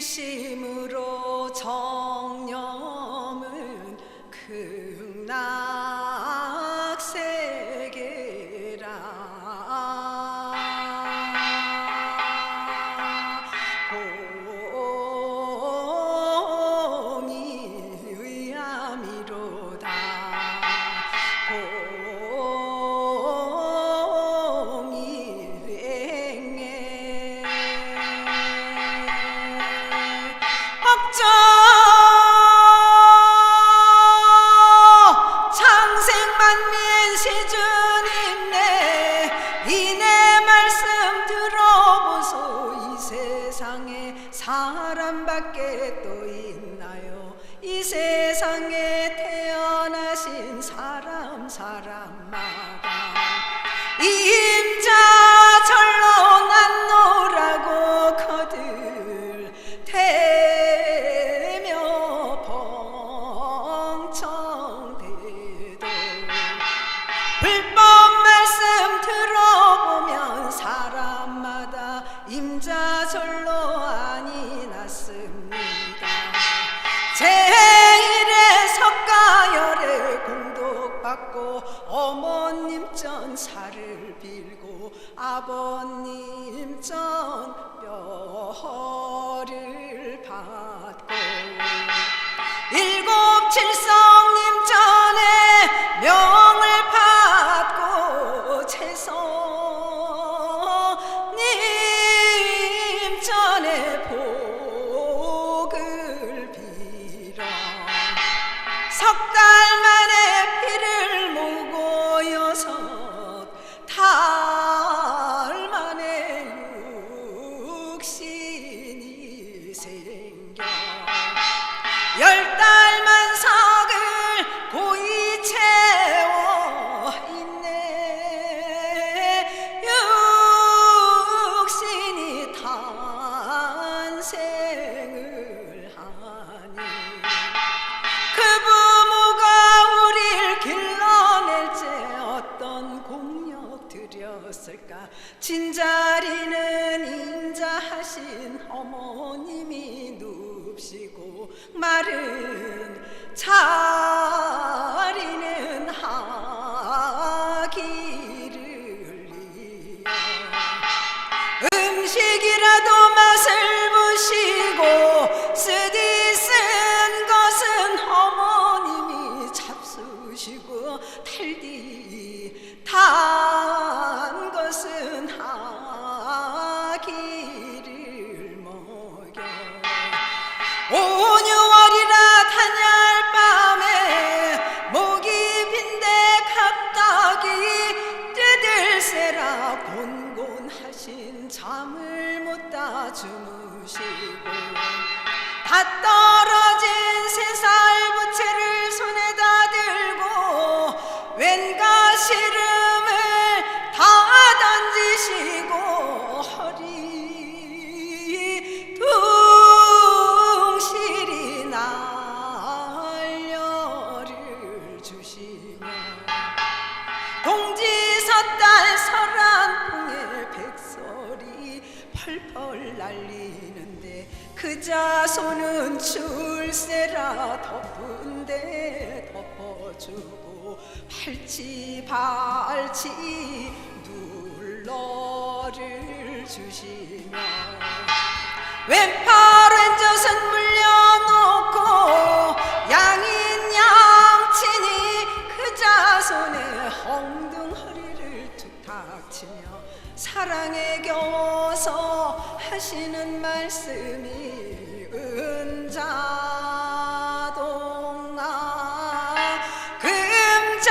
일 저 창생만 민 시 주님 내 이내 말씀 들어보소. 이 세상에 사람밖에 또 있나요? 이 세상에 태어나신 사람 사람마다. 임자 임자절로 아니 났습니다. 제일의 석가열에 공독받고 어머님 전 살을 빌고 아버님 전 뼈를 받 석 들였을까? 진자리는 인자하신 어머님이 눕시고 마른 자리는 하기를 음식이라도 온유월이라 단열 밤에 목이 빈대 갑자기 뜯을세라 곤곤하신 잠을 못 다 주무시고 다떨 날리는데 그 자손은 출세라 덮은데 덮어주고 발치 발치 눌러를 주시며 왼팔 왼젖은 물 하시는 말씀이 은자동아. 금자동아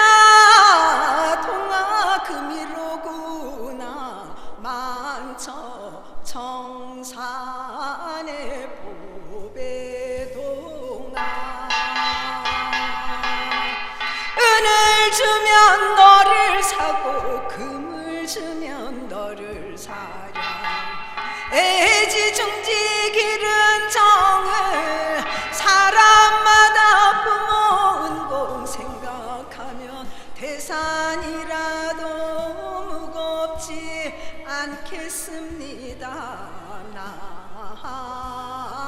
금이로구나. 만처 청산의 보배동아. 은을 주면 너를 사고 금을 주면 않겠습니다. 나